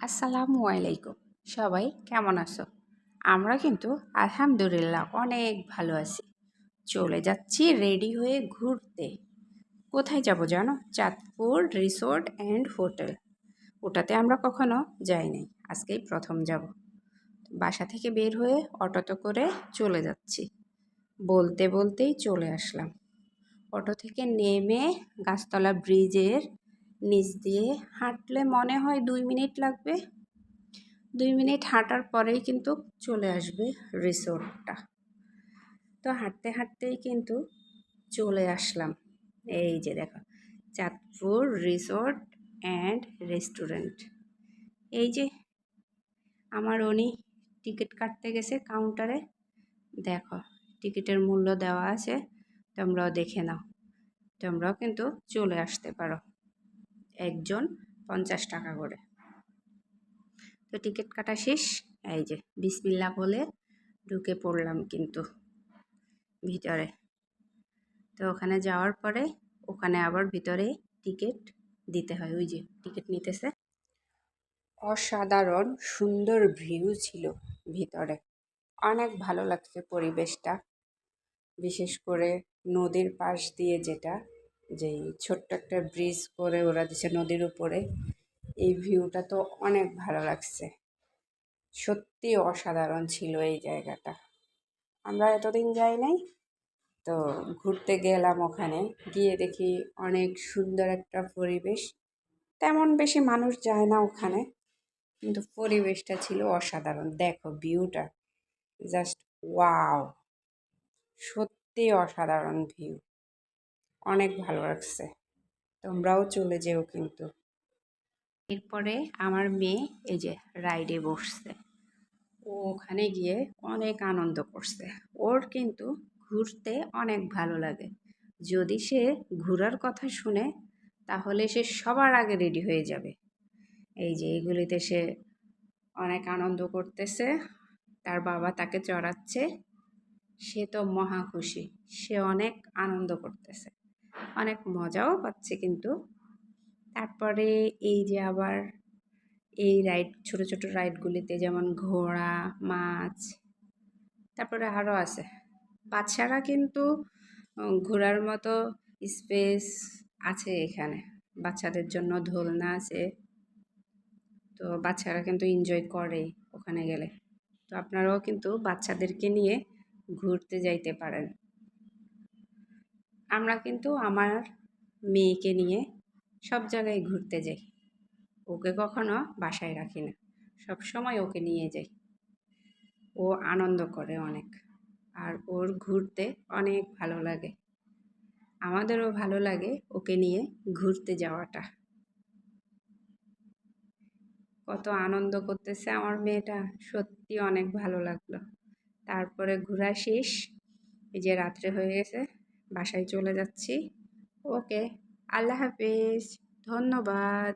আসসালামু আলাইকুম। সবাই কেমন আছো? আমরা কিন্তু আলহামদুলিল্লাহ অনেক ভালো আছি। চলে যাচ্ছি রেডি হয়ে ঘুরতে। কোথায় যাব জানো? Chandpur resort and hotel. ওটাতে আমরা কখনো যাই নাই। আজকেই প্রথম যাব। বাসা থেকে বের হয়ে অটোতে করে চলে যাচ্ছি। বলতে বলতেই চলে আসলাম। অটো থেকে নেমে গাছতলা ব্রিজের নিচ দিয়ে। হাঁটলে মনে হয় দুই মিনিট লাগবে। দুই মিনিট হাঁটার পরেই কিন্তু চলে আসবে রিসোর্টটা। তো হাঁটতে হাঁটতেই কিন্তু চলে আসলাম। এই যে দেখো, চাঁদপুর রিসোর্ট অ্যান্ড রেস্টুরেন্ট। এই যে আমার উনি টিকিট কাটতে গেছে কাউন্টারে। দেখো, টিকিটের মূল্য দেওয়া আছে, তোমরাও দেখে নাও। তোমরাও কিন্তু চলে আসতে পারো। একজন পঞ্চাশ টাকা করে। তো টিকিট কাটা শেষ। এই যে বিসমিল্লা বলে ঢুকে পড়লাম কিন্তু ভিতরে। তো ওখানে যাওয়ার পরে ওখানে আবার ভিতরে টিকিট দিতে হয়। ওই যে টিকিট নিতেছে। অসাধারণ সুন্দর ভিউ ছিল ভিতরে। অনেক ভালো লাগছে পরিবেশটা। বিশেষ করে নদীর পাশ দিয়ে যেটা যেই ছোট্ট একটা ব্রিজ করে ওরা দিছে নদীর উপরে, এই ভিউটা তো অনেক ভালো লাগছে। সত্যি অসাধারণ ছিল এই জায়গাটা। আমরা এতদিন যাই নাই, তো ঘুরতে গেলাম ওখানে, গিয়ে দেখি অনেক সুন্দর একটা পরিবেশ। তেমন বেশি মানুষ যায় না ওখানে, কিন্তু পরিবেশটা ছিল অসাধারণ। দেখো ভিউটা জাস্ট ওয়াও সত্যি অসাধারণ ভিউ অনেক ভালো লাগছে। তোমরাও চলে যেও কিন্তু। এরপরে আমার মেয়ে এই যে রাইডে বসছে। ও ওখানে গিয়ে অনেক আনন্দ করছে। ওর কিন্তু ঘুরতে অনেক ভালো লাগে। যদি সে ঘোরার কথা শুনে, তাহলে সে সবার আগে রেডি হয়ে যাবে। এই যে এগুলিতে সে অনেক আনন্দ করতেছে। তার বাবা তাকে চড়াচ্ছে। সে তো মহা খুশি। সে অনেক আনন্দ করতেছে। অনেক মজাও পাচ্ছে কিন্তু। তারপরে এই যে আবার এই রাইড ছোট ছোট রাইডগুলিতে যেমন ঘোড়া, মাছ, তারপরে আরও আছে। বাচ্চারা কিন্তু ঘোরার মতো স্পেস আছে এখানে। বাচ্চাদের জন্য দোলনা আছে। তো বাচ্চারা কিন্তু এনজয় করে ওখানে গেলে। তো আপনারাও কিন্তু বাচ্চাদেরকে নিয়ে ঘুরতে যাইতে পারেন। আমরা কিন্তু আমার মেয়েকে নিয়ে সব জায়গায় ঘুরতে যাই। ওকে কখনো বাসায় রাখি না। সব সময় ওকে নিয়ে যাই। ও আনন্দ করে অনেক। আর ওর ঘুরতে অনেক ভালো লাগে। আমাদেরও ভালো লাগে ওকে নিয়ে ঘুরতে যাওয়াটা। কত আনন্দ করতেছে আমার মেয়েটা। সত্যি অনেক ভালো লাগল। তারপরে ঘোরা শেষ। এই যে রাত্রে হয়ে গেছে। বাসায় চলে যাচ্ছি। ওকে আল্লাহ হাফিজ। ধন্যবাদ।